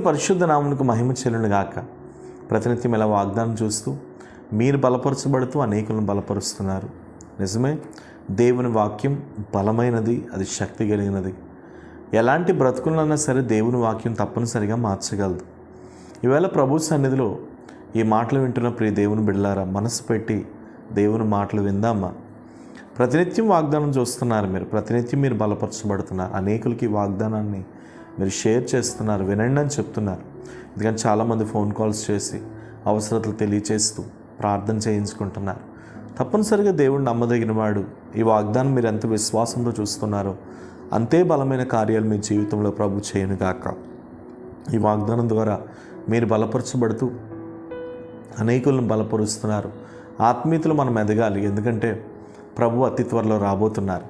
దేవుని పరిశుద్ధ నామునికి మహిమ చెల్లును గాక ప్రతినిత్యం ఇలా వాగ్దానం చూస్తూ మీరు బలపరచబడుతూ అనేకులను బలపరుస్తున్నారు. నిజమే దేవుని వాక్యం బలమైనది అది శక్తి కలిగినది. ఎలాంటి బ్రతుకులన్నా సరే దేవుని వాక్యం తప్పనిసరిగా మార్చగలదు. ఈవేళ ప్రభు సన్నిధిలో ఈ మాటలు వింటున్న ప్రియ దేవుని బిడ్డలారా మనసు పెట్టి దేవుని మాటలు విందామా? ప్రతినిత్యం వాగ్దానం చూస్తున్నారు మీరు. ప్రతినిత్యం మీరు బలపరచబడుతున్నారు. అనేకులకి వాగ్దానాన్ని మీరు షేర్ చేస్తున్నారు వినండి అని చెప్తున్నారు. ఎందుకంటే చాలామంది ఫోన్ కాల్స్ చేసి అవసరతలు తెలియచేస్తూ ప్రార్థన చేయించుకుంటున్నారు. తప్పనిసరిగా దేవుడు నమ్మదగిన వాడు. ఈ వాగ్దానం మీరు ఎంత విశ్వాసంతో చూస్తున్నారో అంతే బలమైన కార్యాలు మీ జీవితంలో ప్రభు చేయను గాక. ఈ వాగ్దానం ద్వారా మీరు బలపరచబడుతూ అనేకులను బలపరుస్తున్నారు. ఆత్మీయతలు మనం ఎదగాలి. ఎందుకంటే ప్రభు అతి త్వరలో రాబోతున్నారు.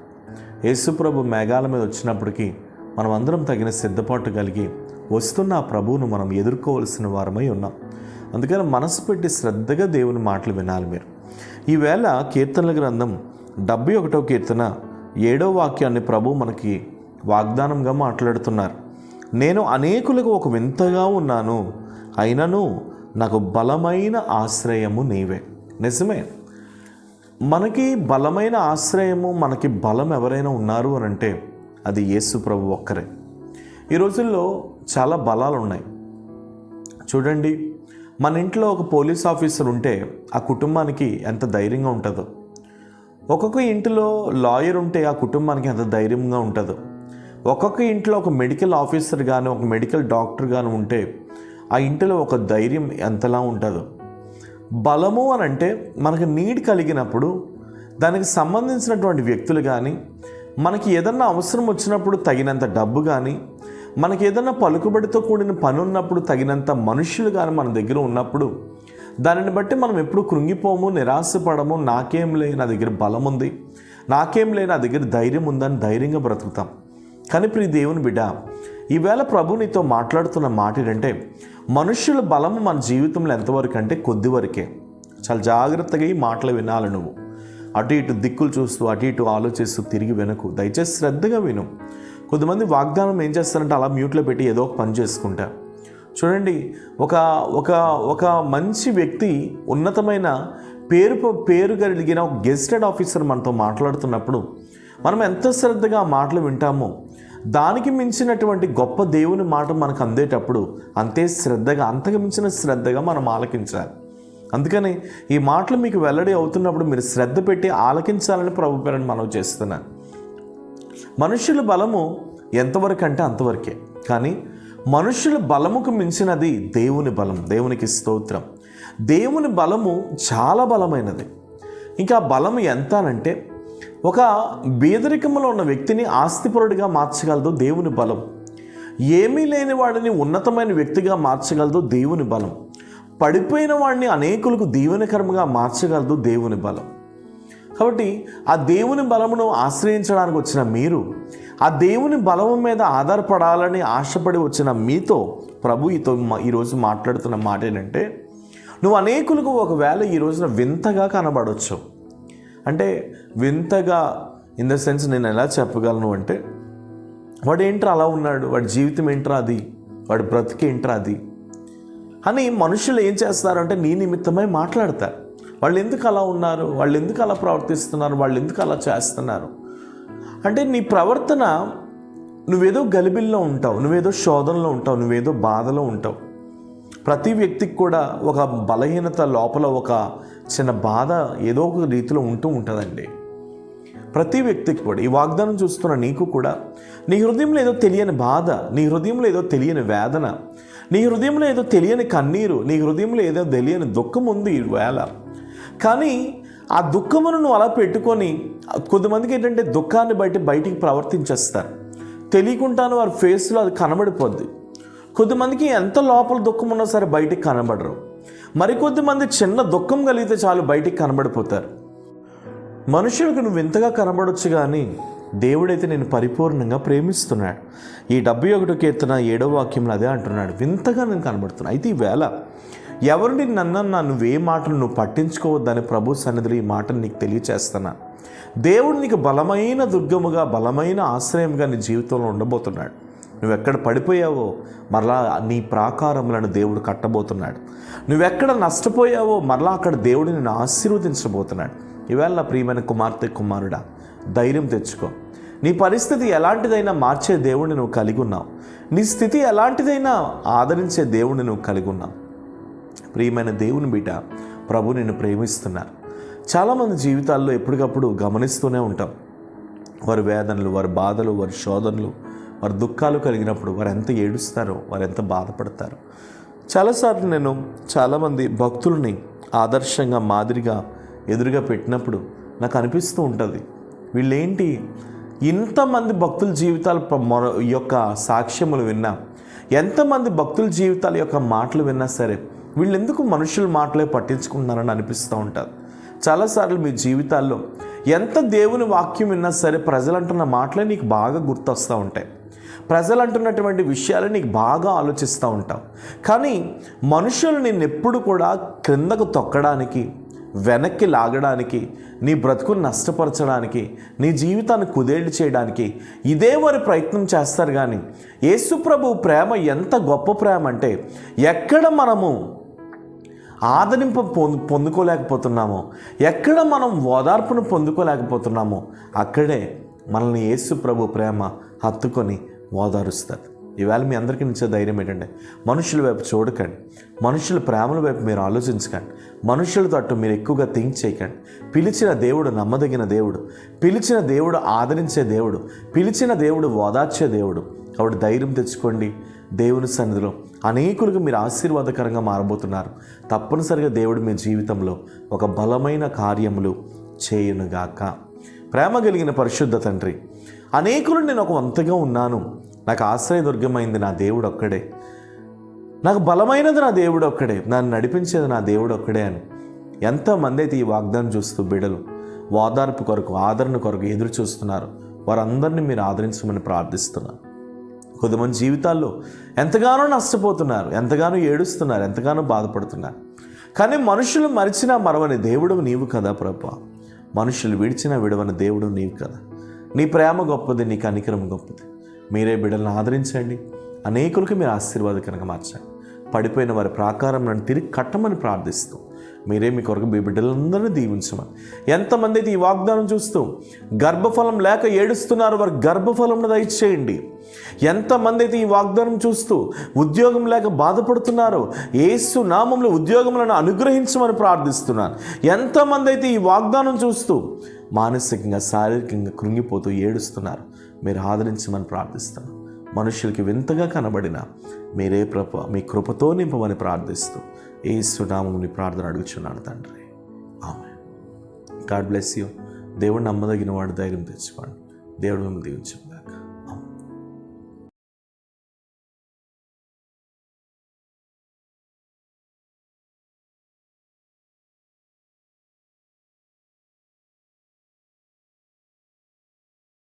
యేసు ప్రభు మేఘాల మీద వచ్చినప్పటికీ మనం అందరం తగిన సిద్ధపాటు కలిగి వస్తున్న ఆ ప్రభువును మనం ఎదుర్కోవలసిన వారమై ఉన్నాం. అందుకని మనసు పెట్టి శ్రద్ధగా దేవుని మాటలు వినాలి మీరు. ఈవేళ కీర్తనల గ్రంథం డెబ్బై ఒకటో కీర్తన ఏడో వాక్యాన్ని ప్రభు మనకి వాగ్దానంగా మాట్లాడుతున్నారు. నేను అనేకులకు ఒక వింతగా ఉన్నాను అయినను నాకు బలమైన ఆశ్రయము నీవే. నిజమే. మనకి బలమైన ఆశ్రయము మనకి బలం ఎవరైనా ఉన్నారు అని అంటే అది యేసు ప్రభు ఒక్కరే. ఈ రోజుల్లో చాలా బలాలు ఉన్నాయి చూడండి మన ఇంట్లో ఒక పోలీస్ ఆఫీసర్ ఉంటే ఆ కుటుంబానికి ఎంత ధైర్యంగా ఉంటుందో. ఒక్కొక్క ఇంటిలో లాయర్ ఉంటే ఆ కుటుంబానికి ఎంత ధైర్యంగా ఉంటుందో. ఒక్కొక్క ఇంట్లో ఒక మెడికల్ ఆఫీసర్ కానీ ఒక మెడికల్ డాక్టర్ కానీ ఉంటే ఆ ఇంటిలో ఒక ధైర్యం ఎంతలా ఉంటుందో. బలము అని అంటే మనకు నీడ్ కలిగినప్పుడు దానికి సంబంధించినటువంటి వ్యక్తులు కానీ మనకి ఏదన్నా అవసరం వచ్చినప్పుడు తగినంత డబ్బు కానీ మనకి ఏదన్నా పలుకుబడితో కూడిన పని ఉన్నప్పుడు తగినంత మనుషులు కానీ మన దగ్గర ఉన్నప్పుడు దానిని బట్టి మనం ఎప్పుడు కృంగిపోము నిరాశపడము నాకేం లే నా దగ్గర బలం ఉంది నాకేం లే నా దగ్గర ధైర్యం ఉందని ధైర్యంగా బ్రతుకుతాం. కానీ ప్రియ దేవుని బిడ్డ ఈవేళ ప్రభు నీతో మాట్లాడుతున్న మాట ఏంటంటే మనుషుల బలము మన జీవితంలో ఎంతవరకు అంటే కొద్ది వరకే. చాలా జాగ్రత్తగా ఈ మాటలు వినాలి నువ్వు. అటు ఇటు దిక్కులు చూస్తూ అటు ఇటు ఆలోచిస్తూ తిరిగి వెనకు దయచేసి శ్రద్ధగా విను. కొంతమంది వాగ్దానం ఏం చేస్తారంటే అలా మ్యూట్లో పెట్టి ఏదో ఒక పని చేసుకుంటా. చూడండి ఒక ఒక ఒక మంచి వ్యక్తి ఉన్నతమైన పేరు పేరు కలిగిన ఒక గెస్టెడ్ ఆఫీసర్ మనతో మాట్లాడుతున్నప్పుడు మనం ఎంత శ్రద్ధగా ఆ మాటలు వింటామో దానికి మించినటువంటి గొప్ప దేవుని మాట మనకు అందేటప్పుడు అంతే శ్రద్ధగా అంతకు మించిన శ్రద్ధగా మనం ఆలకించాలి. అందుకని ఈ మాటలు మీకు వెల్లడి అవుతున్నప్పుడు మీరు శ్రద్ధ పెట్టి ఆలకించాలని ప్రభు పేరని మనం చేస్తున్నాను మనుషుల బలము ఎంతవరకు అంటే అంతవరకే. కానీ మనుషుల బలముకు మించినది దేవుని బలం దేవునికి స్తోత్రం. దేవుని బలము చాలా బలమైనది. ఇంకా బలం ఎంత అనంటే ఒక బీదరికంలో ఉన్న వ్యక్తిని ఆస్తిపరుడిగా మార్చగలదు దేవుని బలం. ఏమీ లేని వాడిని ఉన్నతమైన వ్యక్తిగా మార్చగలదు దేవుని బలం. పడిపోయిన వాడిని అనేకులకు దీవెనకరంగా మార్చగలదు దేవుని బలం. కాబట్టి ఆ దేవుని బలమును ఆశ్రయించడానికి వచ్చిన మీరు ఆ దేవుని బలము మీద ఆధారపడాలని ఆశపడి వచ్చిన మీతో ప్రభు ఈతో ఈరోజు మాట్లాడుతున్న మాట ఏంటంటే నువ్వు అనేకులకు ఒకవేళ ఈ రోజున వింతగా కనబడవచ్చు అంటే వింతగా ఇన్ ద సెన్స్ నేను ఎలా చెప్పగలను అంటే వాడు ఏంట్రా అలా ఉన్నాడు? వాడి జీవితం ఏంట్రా అది? వాడి బ్రతికి ఏంట్రా అది? అని మనుషులు ఏం చేస్తారంటే నీ నిమిత్తమై మాట్లాడతారు. వాళ్ళు ఎందుకు అలా ఉన్నారు? వాళ్ళు ఎందుకు అలా ప్రవర్తిస్తున్నారు? వాళ్ళు ఎందుకు అలా చేస్తున్నారు? అంటే నీ ప్రవర్తన నువ్వేదో గలిబిల్లో ఉంటావు నువ్వేదో శోధనలో ఉంటావు నువ్వేదో బాధలో ఉంటావు. ప్రతి వ్యక్తికి కూడా ఒక బలహీనత లోపల ఒక చిన్న బాధ ఏదో ఒక రీతిలో ఉంటూ ఉంటుందండి. ప్రతి వ్యక్తికి కూడా ఈ వాగ్దానం చూస్తున్న నీకు కూడా నీ హృదయంలో ఏదో తెలియని బాధ నీ హృదయంలో ఏదో తెలియని వేదన నీ హృదయంలో ఏదో తెలియని కన్నీరు నీ హృదయంలో ఏదో తెలియని దుఃఖం ఉంది ఈ వేళ కానీ ఆ దుఃఖమును నువ్వు అలా పెట్టుకొని కొంతమందికి ఏంటంటే దుఃఖాన్ని బయట బయటికి ప్రవర్తించేస్తారు. తెలియకుండానే వారి ఫేస్లో అది కనబడిపోద్ది. కొద్దిమందికి ఎంత లోపల దుఃఖం ఉన్నా సరే బయటికి కనబడరు. మరికొద్ది మంది చిన్న దుఃఖం కలిగితే చాలు బయటికి కనబడిపోతారు. మనుషులకు నువ్వు వింతగా కనబడొచ్చు కానీ దేవుడైతే నేను పరిపూర్ణంగా ప్రేమిస్తున్నాడు. ఈ డెబ్బై ఒకటో కీర్తన ఏడో వాక్యంలో అదే అంటున్నాడు. వింతగా నేను కనబడుతున్నా. అయితే ఈవేళ ఎవరిని నన్నన్నా నువ్వే మాటలు నువ్వు పట్టించుకోవద్దని ప్రభు సన్నిధిలో ఈ మాటను నీకు తెలియచేస్తున్నా. దేవుడు నీకు బలమైన దుర్గముగా బలమైన ఆశ్రయంగా నీ జీవితంలో ఉండబోతున్నాడు. నువ్వెక్కడ పడిపోయావో మరలా నీ ప్రాకారములను దేవుడు కట్టబోతున్నాడు. నువ్వెక్కడ నష్టపోయావో మరలా అక్కడ దేవుడు నిన్ను ఆశీర్వదించబోతున్నాడు. ఈవేళ నా ప్రియమైన కుమార్తె కుమారుడా ధైర్యం తెచ్చుకో. నీ పరిస్థితి ఎలాంటిదైనా మార్చే దేవుడిని నువ్వు కలిగి ఉన్నావు. నీ స్థితి ఎలాంటిదైనా ఆదరించే దేవుడిని నువ్వు కలిగి ఉన్నావు. ప్రియమైన దేవుని బిడ్డ ప్రభు నిన్ను ప్రేమిస్తున్నారు. చాలామంది జీవితాల్లో ఎప్పటికప్పుడు గమనిస్తూనే ఉంటాం. వారి వేదనలు వారి బాధలు వారి శోధనలు వారి దుఃఖాలు కలిగినప్పుడు వారు ఎంత ఏడుస్తారో వారు ఎంత బాధపడతారో. చాలాసార్లు నేను చాలామంది భక్తుల్ని ఆదర్శంగా మాదిరిగా ఎదురుగా పెట్టినప్పుడు నాకు అనిపిస్తూ ఉంటుంది. వీళ్ళేంటి? ఇంతమంది భక్తుల జీవితాల మొర యొక్క సాక్ష్యములు విన్నా ఎంతమంది భక్తుల జీవితాల యొక్క మాటలు విన్నా సరే వీళ్ళెందుకు మనుషుల మాటలే పట్టించుకుంటున్నారని అనిపిస్తూ ఉంటుంది. చాలాసార్లు మీ జీవితాల్లో ఎంత దేవుని వాక్యం విన్నా సరే ప్రజలు అంటున్న మాటలే నీకు బాగా గుర్తొస్తూ ఉంటాయి. ప్రజలు అంటున్నటువంటి విషయాలు నీకు బాగా ఆలోచిస్తూ ఉంటావు. కానీ మనుషులు నిన్నెప్పుడు కూడా క్రిందకు తొక్కడానికి వెనక్కి లాగడానికి నీ బ్రతుకుని నష్టపరచడానికి నీ జీవితాన్ని కుదేళ్ళు చేయడానికి ఇదే వారి ప్రయత్నం చేస్తారు కానీ యేసుప్రభు ప్రేమ ఎంత గొప్ప ప్రేమ అంటే ఎక్కడ మనము ఆదరింపు పొందు పొందుకోలేకపోతున్నామో ఎక్కడ మనం ఓదార్పును పొందుకోలేకపోతున్నామో అక్కడే మనల్ని యేసు ప్రభు ప్రేమ హత్తుకొని ఓదారుస్తుంది. ఈవేళ మీ అందరికీ నిచ్చే ధైర్యం ఏంటంటే మనుషుల వైపు చూడకండి. మనుషుల ప్రేమల వైపు మీరు ఆలోచించకండి. మనుషులతో తట్టు మీరు ఎక్కువగా థింక్ చేయకండి. పిలిచిన దేవుడు నమ్మదగిన దేవుడు. పిలిచిన దేవుడు ఆదరించే దేవుడు. పిలిచిన దేవుడు ఓదార్చే దేవుడు. కాబట్టి ధైర్యం తెచ్చుకోండి దేవుని సన్నిధిలో. అనేకులకు మీరు ఆశీర్వాదకరంగా మారబోతున్నారు. తప్పనిసరిగా దేవుడు మీ జీవితంలో ఒక బలమైన కార్యములు చేయునుగాక. ప్రేమ కలిగిన పరిశుద్ధ తండ్రి అనేకులు నేను ఒక వంతగా ఉన్నాను. నాకు ఆశ్రయదుర్గమైంది నా దేవుడు ఒక్కడే నాకు బలమైనది నా దేవుడు ఒక్కడే నన్ను నడిపించేది నా దేవుడు ఒక్కడే అని ఎంతోమంది అయితే ఈ వాగ్దానం చూస్తూ బిడలు ఓదార్పు కొరకు ఆదరణ కొరకు ఎదురు చూస్తున్నారు. వారందరినీ మీరు ఆదరించమని ప్రార్థిస్తున్నాను. కొద్దిమంది జీవితాల్లో ఎంతగానో నష్టపోతున్నారు ఎంతగానో ఏడుస్తున్నారు ఎంతగానో బాధపడుతున్నారు. కానీ మనుషులు మరిచినా మరవని దేవుడు నీవు కదా ప్రభా. మనుషులు విడిచినా విడవని దేవుడు నీవు కదా. నీ ప్రేమ గొప్పది నీ కనికరం గొప్పది. మీరే బిడ్డలను ఆదరించండి. అనేకులకు మీరు ఆశీర్వాదకరంగా మార్చండి. పడిపోయిన వారి ప్రాకారం నన్ను తిరిగి కట్టమని ప్రార్థిస్తూ మీరే మీ కొరకు మీ బిడ్డలందరినీ దీవించమని. ఎంతమంది అయితే ఈ వాగ్దానం చూస్తూ గర్భఫలం లేక ఏడుస్తున్నారు వారి గర్భఫలం దయచేయండి. ఎంతమంది అయితే ఈ వాగ్దానం చూస్తూ ఉద్యోగం లేక బాధపడుతున్నారో ఏసు నామంలో ఉద్యోగములను అనుగ్రహించమని ప్రార్థిస్తున్నాను. ఎంతమంది అయితే ఈ వాగ్దానం చూస్తూ మానసికంగా శారీరకంగా కృంగిపోతూ ఏడుస్తున్నారు మీరు ఆదరించమని ప్రార్థిస్తున్నాను. మనుషులకి వింతగా కనబడిన మీరే ప్రభ మీ కృపతో నింపమని ప్రార్థిస్తూ ఏ సునామని ప్రార్థన అడుగుచున్నాను తండ్రి. ఆమె గాడ్ బ్లెస్ యూ. దేవుడు నమ్మదగిన వాడు ధైర్యం తెచ్చుకోండి దేవుడు మిమ్మల్ని దీవించు